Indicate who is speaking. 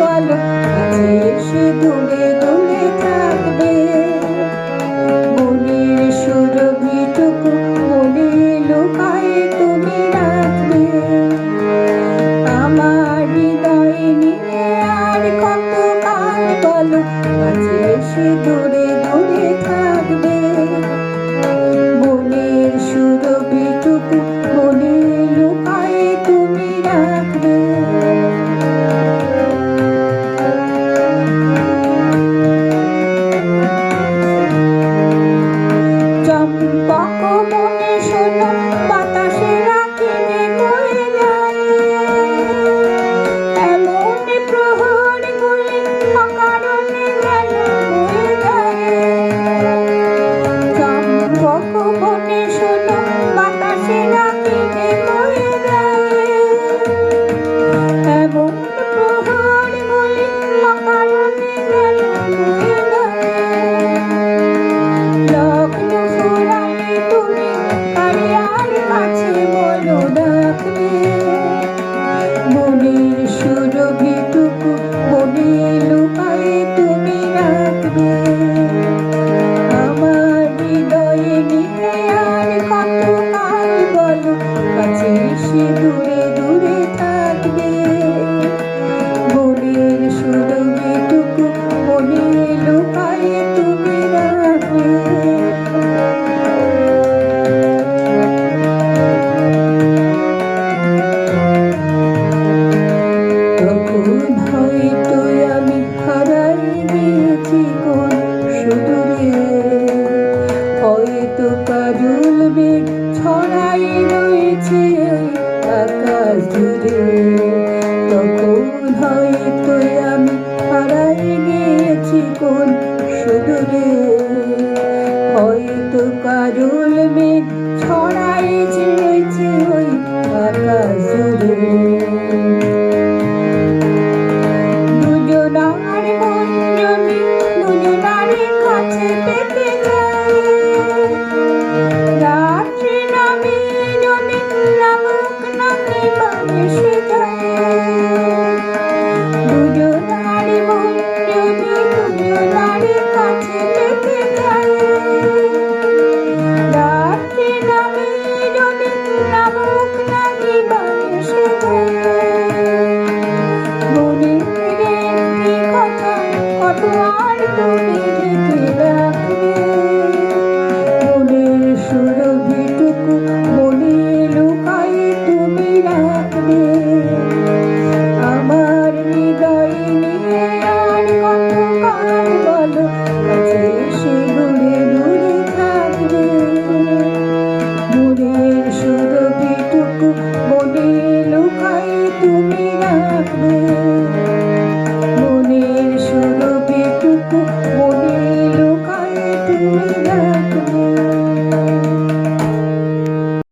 Speaker 1: কলম আছে সে দুলে দুলে তা আমার হৃদয়ে নিয়ে আর কত কাল বলো কাছে সিঁদুরে Hallelujah. মনে লুকাই তুমি রাখবে।